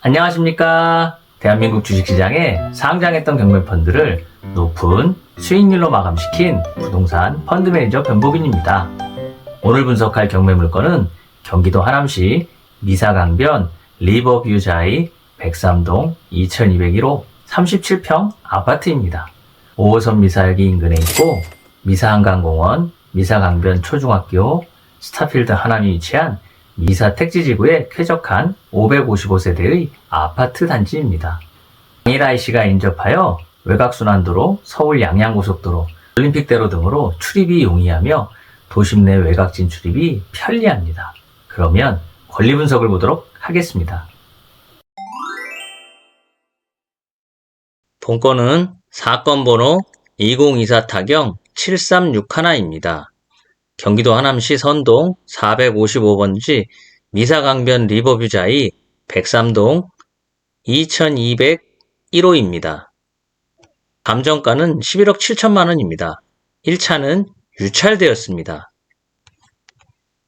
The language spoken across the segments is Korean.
안녕하십니까. 대한민국 주식시장에 상장했던 경매펀드를 높은 수익률로 마감시킨 부동산 펀드 매니저 변복인입니다. 오늘 분석할 경매 물건은 경기도 하남시 미사강변 리버뷰자이 103동 2201호 37평 아파트입니다. 5호선 미사역이 인근에 있고 미사한강공원, 미사강변 초중학교, 스타필드 하남이 위치한 미사 택지지구에 쾌적한 555세대의 아파트 단지입니다. 강일 IC가 인접하여 외곽순환도로, 서울 양양고속도로, 올림픽대로 등으로 출입이 용이하며 도심 내 외곽 진출입이 편리합니다. 그러면 권리 분석을 보도록 하겠습니다. 본건은 사건 번호 2024 타경 7361입니다. 경기도 하남시 선동 455번지 미사강변 리버뷰자이 103동 2201호입니다. 감정가는 11억 7천만 원입니다. 1차는 유찰되었습니다.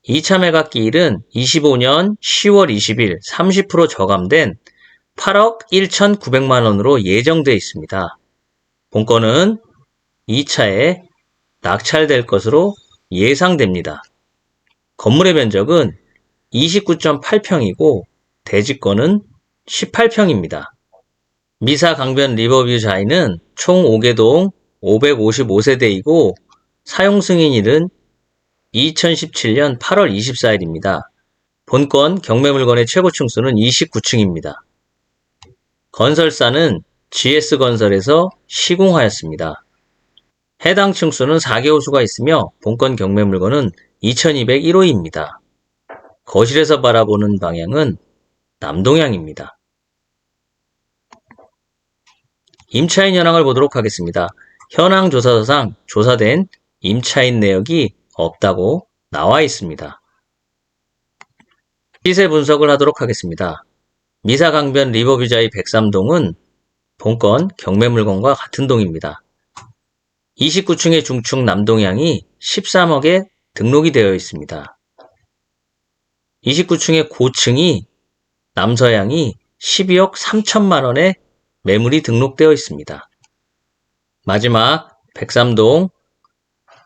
2차 매각기일은 25년 10월 20일 30% 저감된 8억 1,900만 원으로 예정되어 있습니다. 본건은 2차에 낙찰될 것으로 예상됩니다. 건물의 면적은 29.8평이고 대지권은 18평입니다. 미사 강변 리버뷰 자이는 총 5개동 555세대이고 사용 승인일은 2017년 8월 24일입니다. 본건 경매 물건의 최고 층수는 29층입니다. 건설사는 GS건설에서 시공하였습니다. 해당 층수는 4개 호 수가 있으며 본건 경매 물건은 2201호입니다. 거실에서 바라보는 방향은 남동향입니다. 임차인 현황을 보도록 하겠습니다. 현황 조사서상 조사된 임차인 내역이 없다고 나와 있습니다. 시세 분석을 하도록 하겠습니다. 미사강변 리버뷰자이 103동은 본건 경매 물건과 같은 동입니다. 29층의 중축 남동향이 13억에 등록이 되어 있습니다. 29층의 고층이 남서향이 12억 3천만 원에 매물이 등록되어 있습니다. 마지막 103동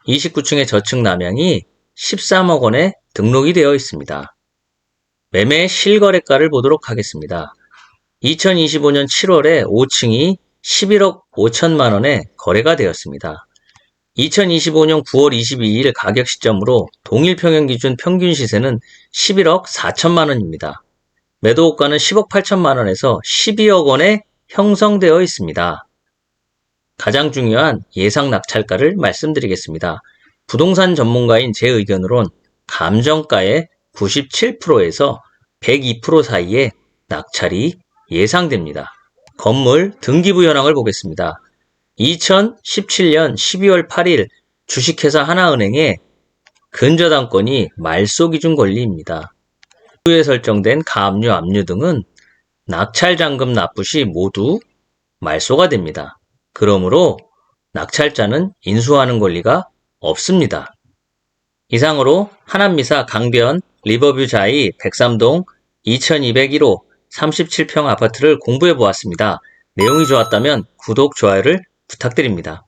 29층의 저층 남향이 13억 원에 등록이 되어 있습니다. 매매 실거래가를 보도록 하겠습니다. 2025년 7월에 5층이 11억 5천만 원에 거래가 되었습니다. 2025년 9월 22일 가격 시점으로 동일 평형 기준 평균 시세는 11억 4천만 원입니다. 매도호가는 10억 8천만 원에서 12억 원에 형성되어 있습니다. 가장 중요한 예상 낙찰가를 말씀드리겠습니다. 부동산 전문가인 제 의견으론 감정가의 97%에서 102% 사이에 낙찰이 예상됩니다. 건물 등기부 현황을 보겠습니다. 2017년 12월 8일 주식회사 하나은행에 근저당권이 말소 기준 권리입니다. 후에 설정된 가압류, 압류 등은 낙찰 잔금 납부 시 모두 말소가 됩니다. 그러므로 낙찰자는 인수하는 권리가 없습니다. 이상으로 하남미사 강변 리버뷰 자이 103동 2201호 37평 아파트를 공부해 보았습니다. 내용이 좋았다면 구독, 좋아요를 부탁드립니다.